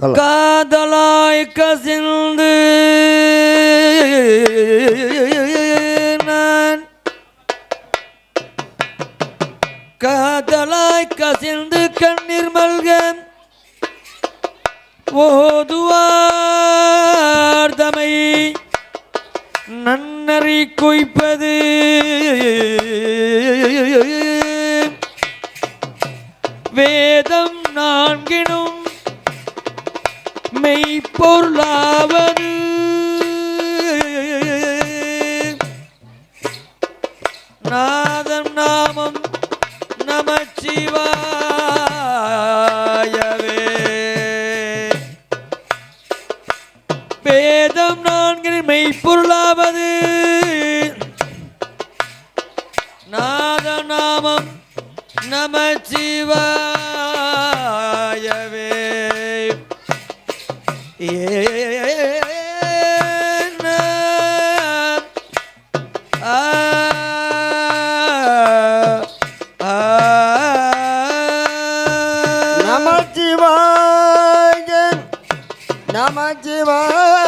காதலாய் கசிந்து நான். காதலாய் கசிந்து கண்ணீர் மல்க ஓதுவார் தமை. நன்னறி குய்ப்பது. வேதம் நான்கினும் பொருளாவது. நாதம் நாமம் நமச்சிவாயவே. வேதம் நான்கின் மெய்ப்பொருளாவது நாத நாமம் நமச்சிவா I'm a Magdima.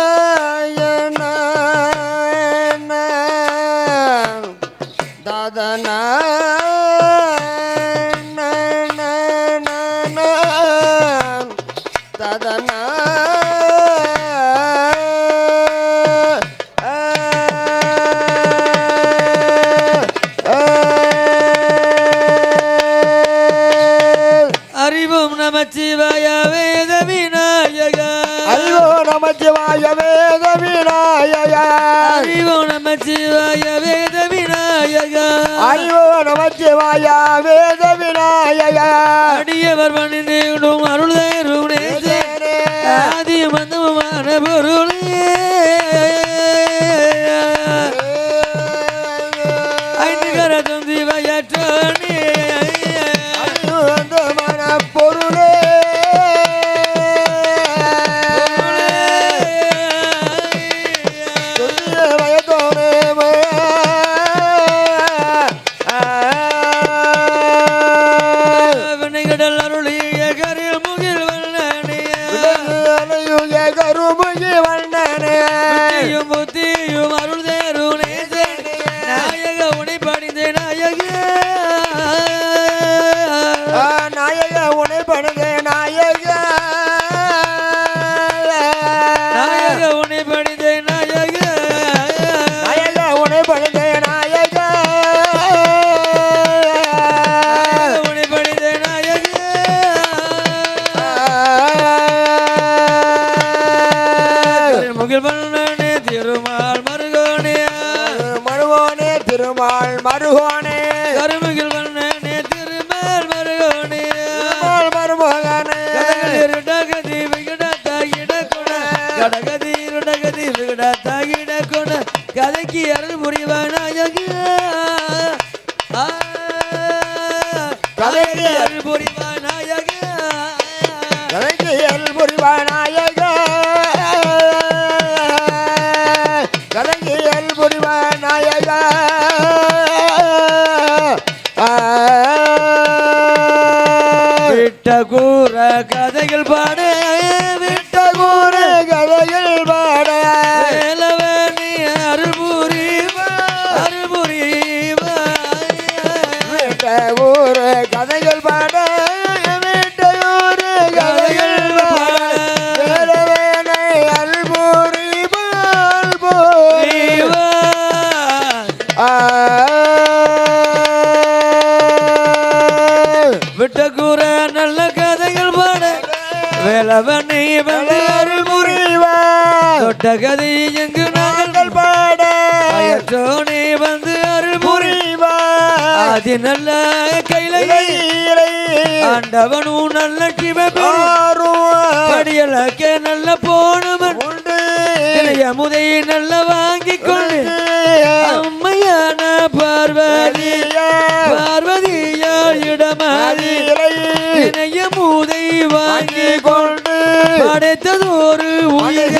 அடியவர் பணிந்தும் அருள் ஆதி மந்தமான பொருளே புரிவார் தொட்ட கதை எங்கு நாங்கள் பாட? பயற்றோனே வந்து அருள் புரி புரிவார் ஆதி நல்ல இளையீர ஆண்டவனும் நல்ல படியலக்க நல்ல போனவன் அமுதை நல்ல வாங்கி கொண்டு அம்மையான பார்வதி பார்வதியால் இடமாறி இணைய மூதை வாங்கி கொண்டு படைத்ததொரு உயிர்களுக்கு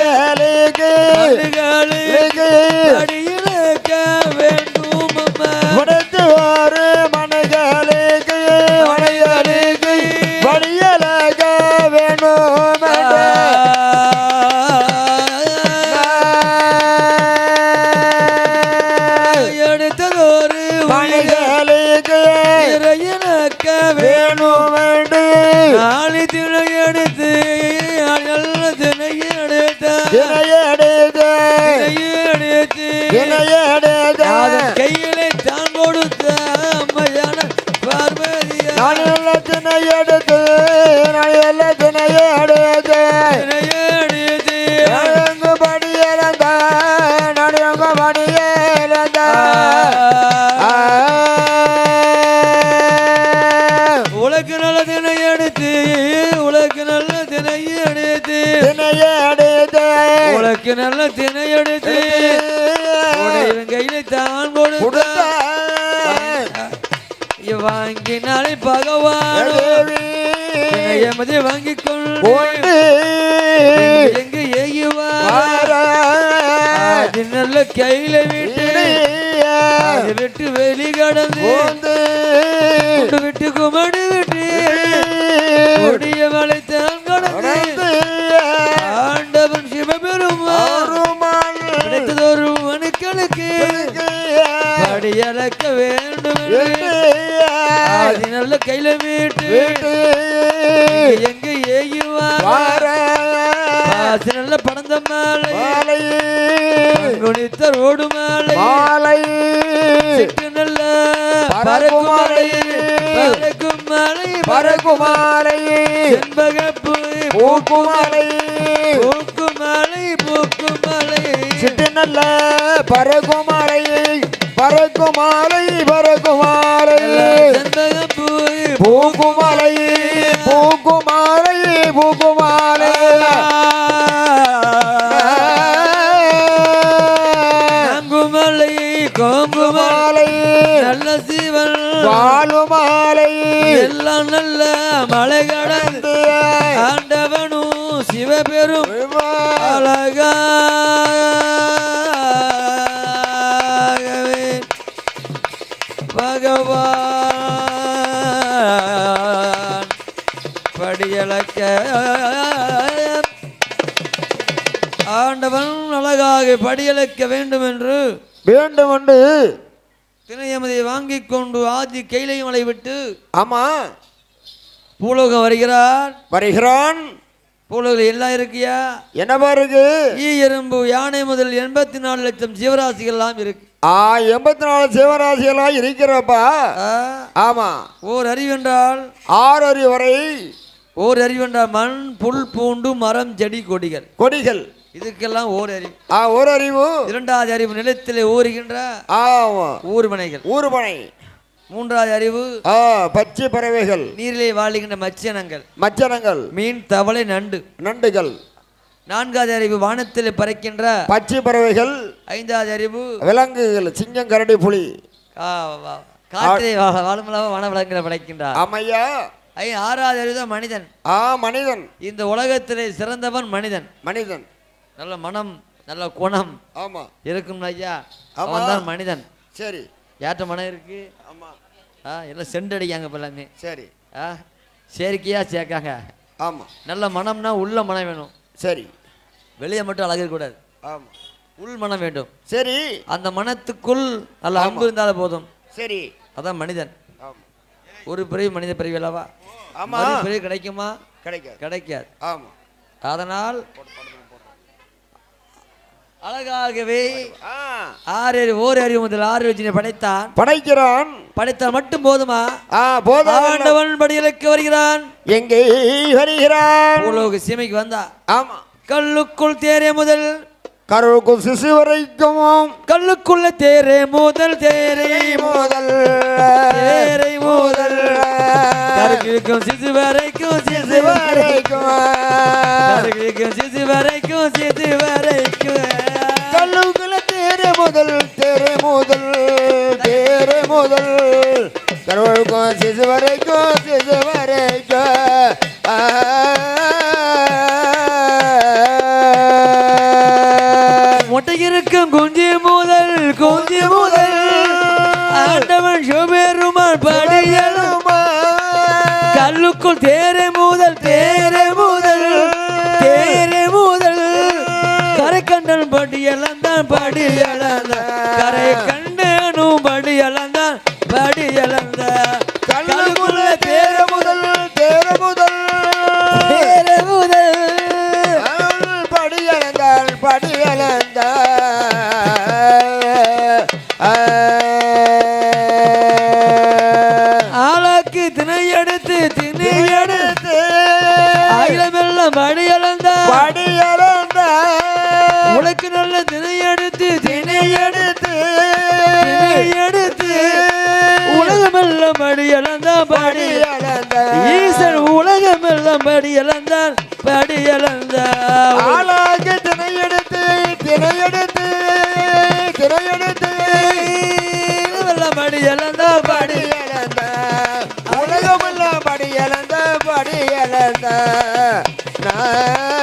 எடுத்து எமதி வாங்கி கொண்டு எங்க ஏயுவார் வார அது நல்ல கையில விட்டு விட்டு வெளி கடந்து விட்டு குமடு விட்டு கொடிய வளைத்தான் கடந்து ஆண்டவன் சிவபெருமான் கிடைத்ததொரு மனுக்களுக்கு படியளக்க வேண்டும் நல்ல கையில விட்டு. எங்க ஏயுவார் அது நல்ல படந்த மாலை குணித்த ரோடு மாலை. சிட்டு நல்ல பறக்கும் மலை. பறக்கும் மலை. பறக்கும் செண்பகப்பு. பூக்குமாலை. பூக்கும் மலை பூக்கும் மலை சிட்டு நல்ல பறக்குமாலை பறக்குமாலை பறக்குமாலை. பூக்குமாலை பூக்குமாலை பூக்குமாலை அங்குமலை கோங்குமலை மாலை நல்ல சிவன். வாழுமாலை. எல்லாம் நல்ல மலை கடந்து ஆண்டவனும் சிவபெரும் அழகாகவே ஆண்டவன் அழகாக படியளக்க வேண்டும் என்று வேண்டும் என்று திணையமதை வாங்கிக் கொண்டு ஆதி கைலை மலை விட்டு ஆமா. பூலோகம் வருகிறார். வருகிறான். பூலோகம் எல்லாம் இருக்கியா? என்ன பாருங்க ஈ எறும்பு யானை முதல் எண்பத்தி நாலு லட்சம் ஜீவராசிகள் எல்லாம் இருக்கு. ஆ எண்பத்தி நாலு சிவராசிகளா இருக்கிறப்பா ஆமா. ஓர் அறிவென்றால் ஆறு அறி வரை ஓர் அறிவென்றால் மண் புல் பூண்டு மரம் செடி கொடிகள். கொடிகள். இதுக்கெல்லாம் ஓர் அறிவு. ஆ ஒரு அறிவு. இரண்டாவது அறிவு நிலத்திலே ஊறுகின்ற ஆமா. ஊர்மனைகள் ஊர்பனை மூன்றாவது அறிவு ஆ பச்சை பறவைகள். நீரிலே வாழுகின்ற மச்சினங்கள். மச்சனங்கள். மீன் தவளை நண்டு. நண்டுகள். நான்காவது அறிவு வானத்தில் பறக்கின்ற பச்சை பறவைகள். ஐந்தாவது அறிவு விலங்குகள் சிங்கம் கரடி புலி. காற்றிலே வா- வாழுமளவு வன விலங்குகளை படைக்கின்றார். ஆமையா. ஐ ஆறாவது அறிவு தான் மனிதன். ஆ மனிதன். இந்த உலகத்திலே சிறந்தவன் மனிதன். மனிதன். நல்ல மனம் நல்ல குணம் ஆமா. இருக்கும் ஐயா. அவன் தான் மனிதன். சரி. யார்கிட்ட மனம் இருக்கு? ஆமா. ஆ எல்லாம் செண்டடிக்காங்க இப்போ எல்லாமே. சரி. ஆ செயற்கையாக. சேர்க்காங்க ஆமா. நல்ல மனம்னா உள்ள மனம் வேணும். சரி. வெளியே மட்டும் அழகு இருக்கக்கூடாது ஆமா. உள் மனம் வேண்டும். சரி. அந்த மனத்துக்குள் நல்ல அன்பு இருந்தாலும் போதும். சரி. அதான் மனிதன். ஒரு பிறவி மனித பிறவி அல்லவா ஆமா. பிறவி கிடைக்குமா? கிடைக்காது. கிடைக்காது. ஆமா. அதனால் அழகாகவே ஆறு ஓர் அறிவு முதல் ஆறு வச்சினை படைத்தான். படைக்கிறான். படைத்தால் மட்டும் போதுமா? ஆண்டவன் படியலுக்கு வருகிறான். எங்கே வருகிறான்? பூலோக சீமைக்கு வந்தா. ஆமா. கல்லுக்குள் தேரே முதல். கருவுக்கும் சிசு வரைக்கும். கல்லுக்குள்ள தேரே முதல் தேரை முதல். தேரை முதல் கருக்கிருக்கும் சிசு வரைக்கும் சிசு வரைக்கும். கருக்கிருக்கும் சிசு வரைக்கும் சிசு வரைக்கும். கல்லுக்குள்ள தேரு முதல் தேரு முதல் தேரு முதல். கருவழுக்கும் சிசு வரைக்கும் சிசு வரைக்கும். முட்டை இருக்கும் குஞ்சு முதல் குஞ்சு முதல். படியலுமா கல்லுக்குள் தேரே உலகமெல்லாம் படி இழந்தான் படி இழந்தான் ஆளாக திணையெடுத்து திணையெடுத்து திணையெடுத்து. உலகமெல்லாம் படி இழந்தான் படி படியளந்த உலகமெல்லாம் படியளந்த படியளந்த ஆளாக்கி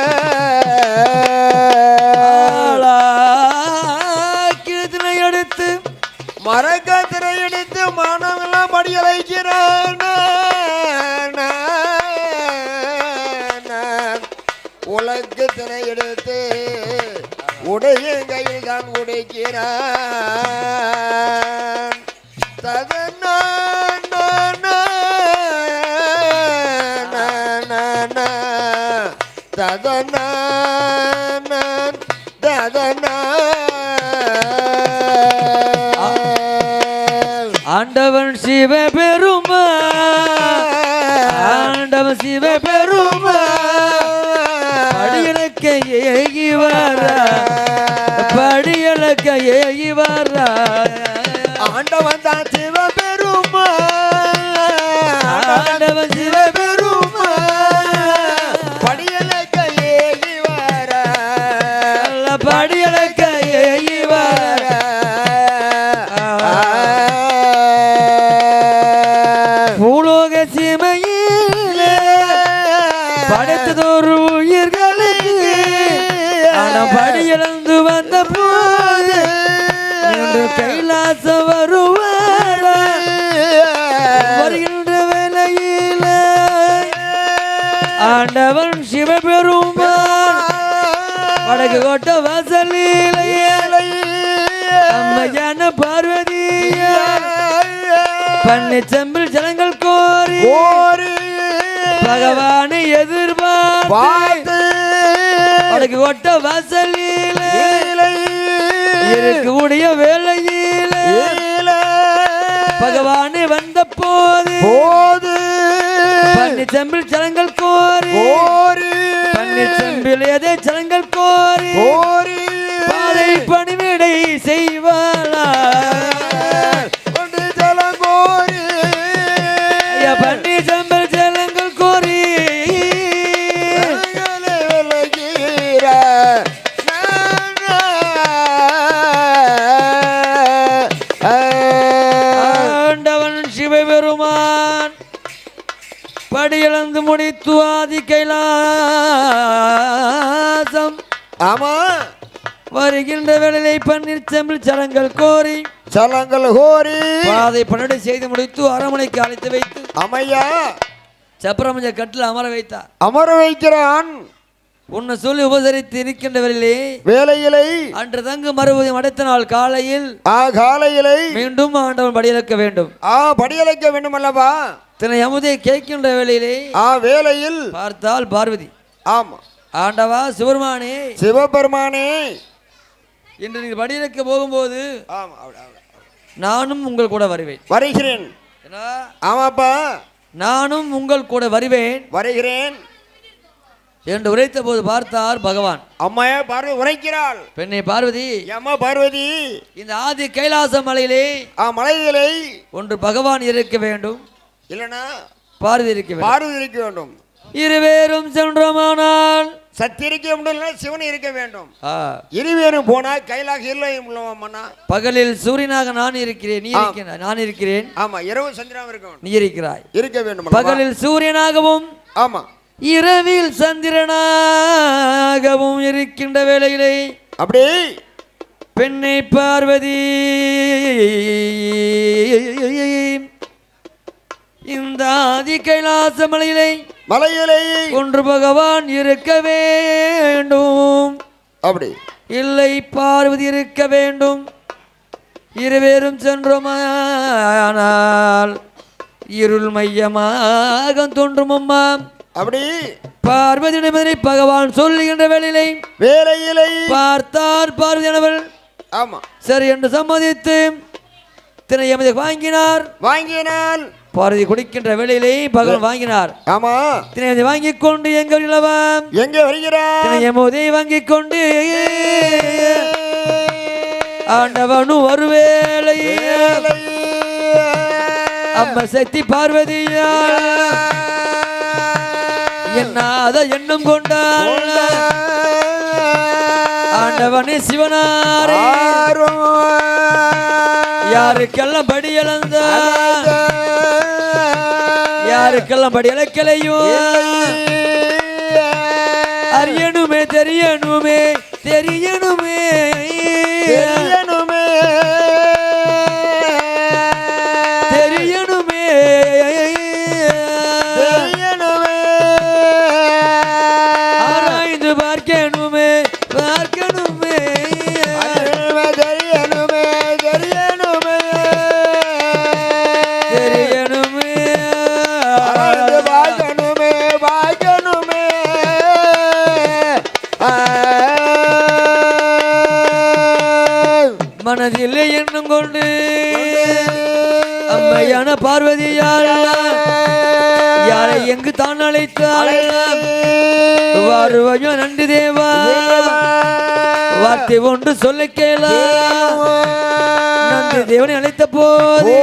ஆண்டவன் சிவ பெருமா ஆண்டவன் சிவ பெருமா படியலக்க ஏகி வாரா. படியலக்க ஏகி வாரா. ஆண்டவன் தான் ஆண்டவன் சிவ பெருமா ஆண்டவன் சிவபெருமான். வடக்கு கோட்ட வாசலிலேயே அம்மையான பார்வதியா. பண்ணி செம்பில் ஜனங்கள் கோரி. பகவானை எதிர்பார்த்து. வடக்கு கோட்ட வாசலிலே இருக்கக்கூடிய வேளையில. பகவானே வந்த போது. பண்ணி செம்பில் ஜனங்கள் கோரி. பண்ணி செம்பில் எதை ஜனங்கள் கோரி. பாதை பணிவிடை செய்வாளா. படியிழந்து முடித்து ஆதி கைலாசம். ஆமா. வருகின்ற வேளையை பன்னீர் செம்பில் சரங்கள் கோரி சலங்கள் ஹோரி பாதை பன்னெண்டு செய்து முடித்து அரமனைக்கு அழைத்து வைத்து அமையா சப்பரமஞ்ச கட்டில் அமர வைத்தார். அமர வைக்கிறான். உன்னை சொல்லி உபசரித்து இருக்கின்ற வேலையிலை. அன்று தங்கு மறுபடியும் அடுத்த நாள் காலையில் ஆ காலையிலை. மீண்டும் ஆண்டவன் படியிழக்க வேண்டும். ஆ படியலைக்க வேண்டும் அல்லவா தினை அமுதை கேட்கின்ற வேளையிலே ஆ வேலையில் பார்த்தால் பார்வதி. ஆமா. ஆண்டவா சிவருமானே சிவபெருமானே. இன்று நீங்கள் படியிழக்க போகும்போது. நானும் உங்கள் கூட வருவேன். வருகிறேன்? ஆமாப்பா. நானும் உங்கள் கூட வருவேன். வருகிறேன். என்று உரைத்த போது பார்த்தார் பகவான். அம்மையா பார்வதி உரைக்கிறாள். பெண்ணை பார்வதி அம்மா பார்வதி? இந்த ஆதி கைலாச மலையிலே ஆ மலைகளை ஒன்று பகவான் இருக்க வேண்டும். இல்லைன்னா பார்வதி இருக்க பார்வதி இருக்க வேண்டும். இருவேரும் சென்றோமானால்? சக்தி இருக்க முடியல சிவன் இருக்க வேண்டும். இருவேரும் போனா கைலாக இல்லையம்னா பகலில் சூரியனாக நான் இருக்கிறேன் நீ இருக்கிறாய் நான் இருக்கிறேன். ஆமா இரவு சந்திராவும் இருக்க வேண்டும். நீ இருக்கிறாய். இருக்க வேண்டும்? பகலில் சூரியனாகவும் ஆமா. இரவில் சந்திரனாகவும் இருக்கின்ற வேளையிலே அப்படி? பெண்ணை பார்வதி இந்த ஆதி கைலாச மலையிலே மலையிலே ஒன்று பகவான் இருக்க வேண்டும். அப்படி. இல்லை பார்வதி இருக்க வேண்டும். இருவேரும் சென்றோமானால் இருள் மையமாக தோன்றும் அம்மா அப்படி பார்வதியிடமதை பகவான் சொல்லுகின்ற வேளையிலே வேலையிலே பார்த்தார் பார்வதியானவள். ஆமா. சரி என்று சம்மதித்து தினை எமது வாங்கினார். வாங்கினால் பார்வதி குடிக்கின்ற வேளையிலே பகவான் வாங்கினார். ஆமா. தினை வாங்கிக் கொண்டு எங்கள் இளவம். எங்க வருகிறார்? தினை எமதை வாங்கிக் கொண்டு ஆண்டவனும் ஒருவேளை. அம்ம சக்தி பார்வதியா என்னாத எண்ணம் கொண்டாள். ஆண்டவனே சிவனாரே. யாருக்கெல்லாம் படி இழந்த யாருக்கெல்லாம் படி இழக்கலையோ அறியணுமே தெரியணுமே தெரியணுமே. அம்மையான பார்வதியால் யாரை எங்கு தான் அழைத்தாள் வருவையோ நன்றி தேவா. வார்த்தை ஒன்று சொல்ல கேளா. நன்றி தேவனை அழைத்த போது.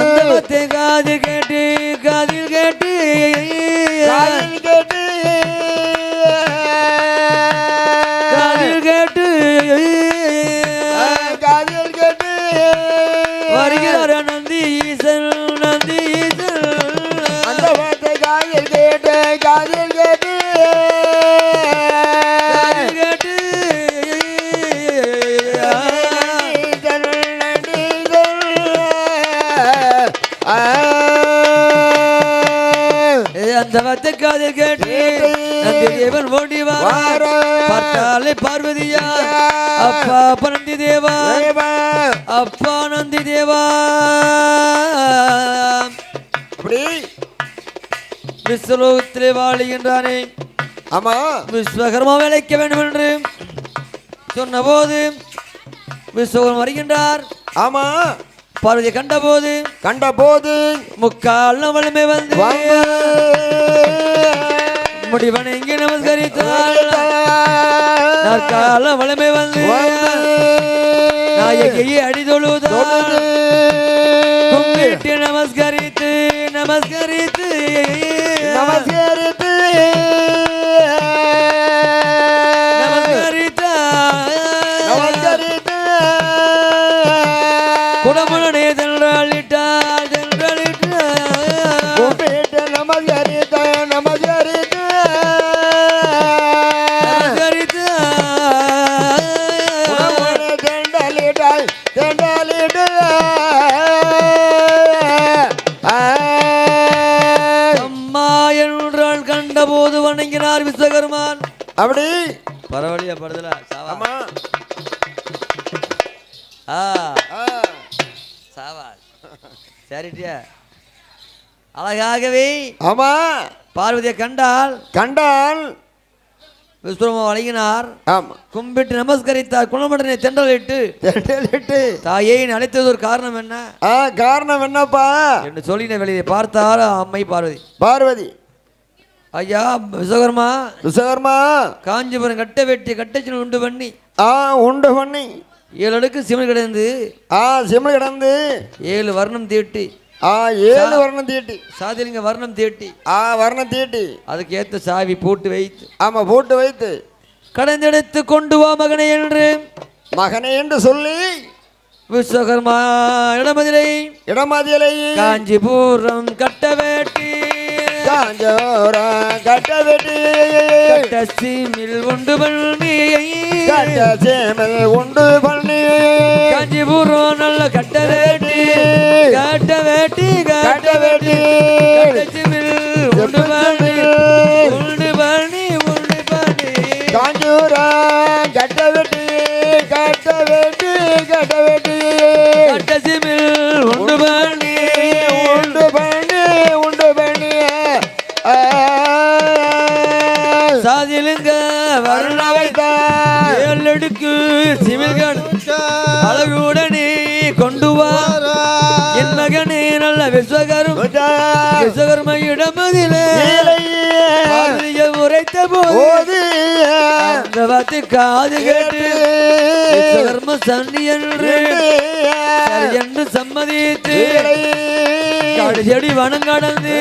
அந்த வார்த்தை காதில் கேட்டு காதில் கேட்டு கேட்டு நந்தி தேவன் ஓடி பார்த்தாலே பார்வதியா. அப்பா அப்பா நந்தி தேவா. அப்பா நந்தி தேவா விஸ்வலோகத்திலே வாழுகின்றானே ஆமா. விஸ்வகர்மா விளைக்க வேண்டும் என்று சொன்னபோது விஸ்வகர்மா வருகின்றார். ஆமா. பார்வதியை கண்டபோது கண்ட போது முக்கால் வலிமை வந்து வந்து முடிவணங்கி நமஸ்கரித்தாள் நாற்கால வலிமை வந்து நாயகியை அடி தொழுதாள் கும்பிட்டு நமஸ்கரித்து நமஸ்கரித்து. நமஸ்கரித்து. வணங்கினார் விஸ்வகர்மான். அப்படி. பரவாயில்லையா படுதல. சாவா. ஆமா. ஆ. சாவா சரிட்டியா. அழகாகவே ஆமா. பார்வதியை கண்டால் கண்டால் விஸ்வகர்மா வழங்கினார். ஆமா. கும்பிட்டு நமஸ்கரித்தார். குணமடனை தென்றலிட்டு. தெண்டலிட்டு தாயை அழைத்தது ஒரு காரணம் என்ன? ஆ காரணம் என்னப்பா? என்று சொல்லின வெளியை பார்த்தார் அம்மை பார்வதி. பார்வதி. ஐயா விஸ்வகர்மா விஸ்வகர்மா காஞ்சிபுரம் கட்ட வெட்டி கட்டச்சின உண்டு பண்ணி. ஆ உண்டு பண்ணி. ஏழு அடுக்கு சிவன் கிடந்து. ஆ சிம்ல கிடந்து. ஏழு வர்ணம் தீட்டி. ஆ ஏழு வர்ணம் தீட்டி. சாதிலிங்க வர்ணம் தீட்டி. ஆ வர்ணம் தீட்டி. அதுக்கு ஏத்த சாவி போட்டு வைத்து. ஆமா போட்டு வைத்து. கடந்தெடுத்து கொண்டு வா மகனே என்று. மகனே என்று சொல்லி. விஸ்வகர்மா இடமதிலை. இடமதியலை காஞ்சிபுரம் கட்ட வேட்டி. காஞ்சோரம் கட்ட வெட்டி கட்ட சீமில் உண்டு பண்ணி கட்ட சேமல் உண்டு பண்ணி காஞ்சிபுரம் நல்ல கட்ட வேட்டி கட்ட வேட்டி கட்ட வெட்டி கட்ட சீமில் உண்டு பண்ணி உண்டு பண்ணி உண்டு பண்ணி காஞ்சூரம் கட்ட வெட்டி கட்ட வெட்டி கட்ட வெட்டி கட்ட சீமில் உண்டு பண்ணி சாதிலுங்க வர்ண வைத்தான். ஏழடுக்கு சிமில்கண் அழகுடனே கொண்டு வா என் மகனே நல்ல விஸ்வகரும் வைத்தான். உரைத்த போது அந்த வார்த்தை காது கேட்டு விஸ்வகர்ம சன்னி என்று என்று சம்மதித்து காடு செடி வனம் கடந்து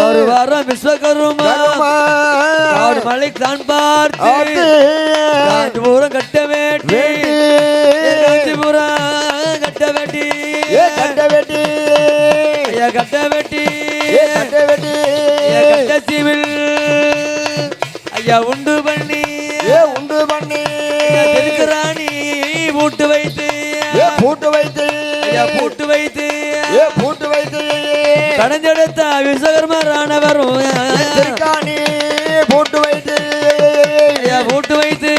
ஒரு வாரம் விஸ்வகர்மா காடு மலை தான் பார்த்து காஞ்சிபுரம் கட்ட வேட்டி காஞ்சிபுரம் கட்ட வேட்டி ஐயா கட்ட வேட்டி. ஐயா கட்ட சிவில் ஐயா உண்டு பண்ணி. உண்டு பண்ணி. ஐயா திருக்குறாணி பூட்டு வைத்து. பூட்டு வைத்து. ஐயா பூட்டு வைத்து. பூட்டு வைத்து. கடைஞ்செடுத்த விஸ்வகர்மரானவரும் திருக்காணி பூட்டு வைத்து. ஐயா பூட்டு வைத்து.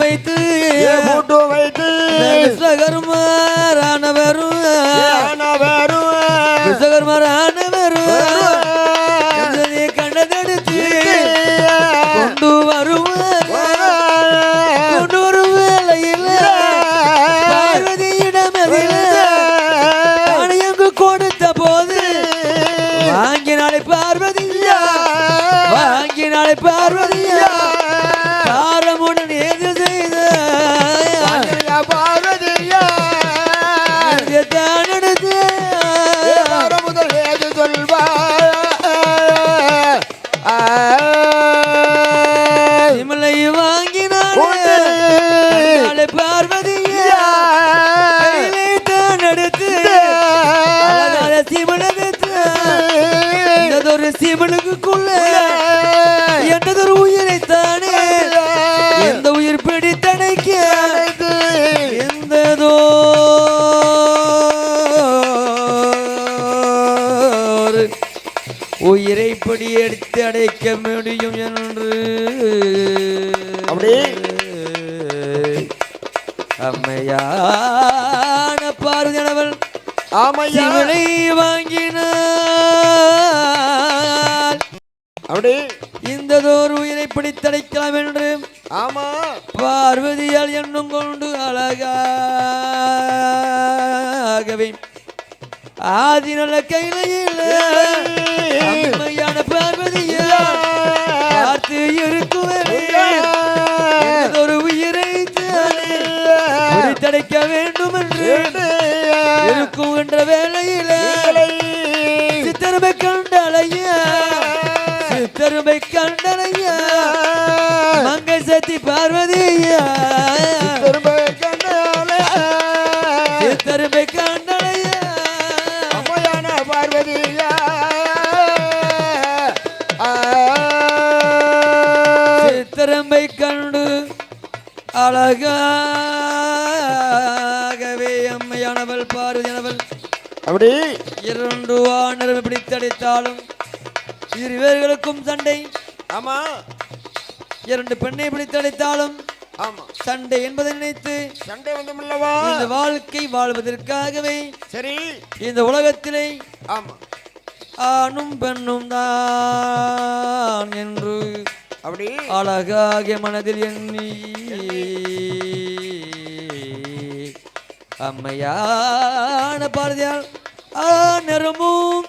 வைத்து பூட்டு வைத்து. விஸ்வகர்மரானவரும் வரும் விஸ்வகர்மரானவரும் கண்டதெடுத்து கொண்டு வருவார் கொண்டு வரும் வேளையில் பார்வதியிடம் பணியங்கு கொடுத்த போது வாங்கினாலே பார்வதியா? வாங்கினாலே பார்வதியா? அடைக்க முடியும் என்று. அப்படி? அம்மையான பார்வதியனவள் ஆமையா? சிவனை வாங்கினாள் அப்படி? இந்ததோர் உயிரை பிடித்தடைக்கலாம் என்று ஆமா. பார்வதியால் எண்ணம் கொண்டு அழகாகவே. ஆதி நல்ல கையிலையில் அம்மையான பிடித்தடைக்க வேண்டும் என்று இருக்கும் என்ற வேளையில சித்தருமை கண்டலையா. சித்தருமை கண்டலையா. மங்கை சத்தி பார்வதியா. சித்தருமை கண்டலையா. பார்வதியா. சித்திரம்பை கண்டு அழகாகவே அப்படி இரண்டு ஆணரும் பிடித்தடித்தாலும் இருவர்களுக்கும் சண்டை. ஆமா. இரண்டு பெண்ணை பிடித்தடித்தாலும் ஆமா. சண்டை என்பதை நினைத்து சண்டை வந்தமில்லவா? இந்த வாழ்க்கை வாழ்வதற்காகவே சரி. இந்த உலகத்திலே ஆமா. ஆணும் பெண்ணும் தான் என்று அப்படி? அழகாக மனதில் எண்ணி அம்மையான பார்வையால் ஆ நிறமும்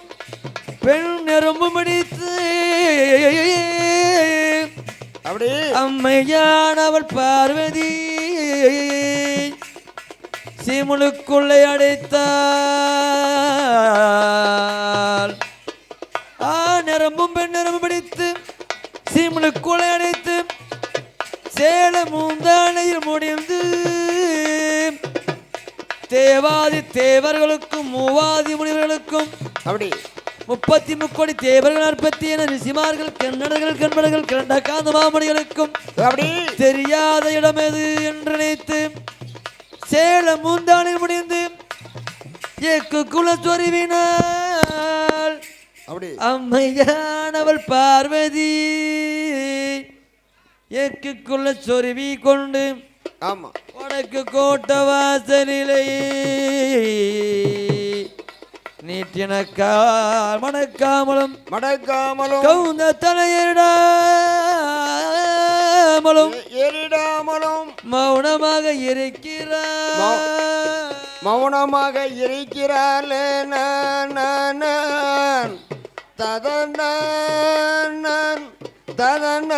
பெண் நிறமும் அடித்து அப்படி. அம்மையானவள் பார்வதி சீமுனுக்குள்ளே அடைத்தாள். ஆ நிரம்பும் பெண் நிரம்பும் பிடித்து சீமுனுக்குள்ளே அடைத்து சேல மூந்தானையில் முடிந்து தேவாதி தேவர்களுக்கும் மூவாதி முனிவர்களுக்கும் அப்படி. முப்பத்தி முக்கோடி தேவர்கள் அற்பத்தி என ரிசிமார்கள் கன்னடர்கள் கண்பர்கள் கிரண்ட காந்த மாமணிகளுக்கும் அப்படி. தெரியாத இடம் எது என்று நினைத்து சேலம் மூந்தானில் முடிந்து எக்கு குல சொறிவினாள் அப்படி. அம்மையானவள் பார்வதி எக்கு குல சொருவி கொண்டு ஆமா. வடக்கு கோட்ட வாசலிலே நீட்டினக்கால் மணக்காமலும். மடக்காமலும் கவுந்த தலையிடாமலும் எரிடாமலும் மௌனமாக இருக்கிறார். மௌனமாக இருக்கிறாள் நான் ததன ததன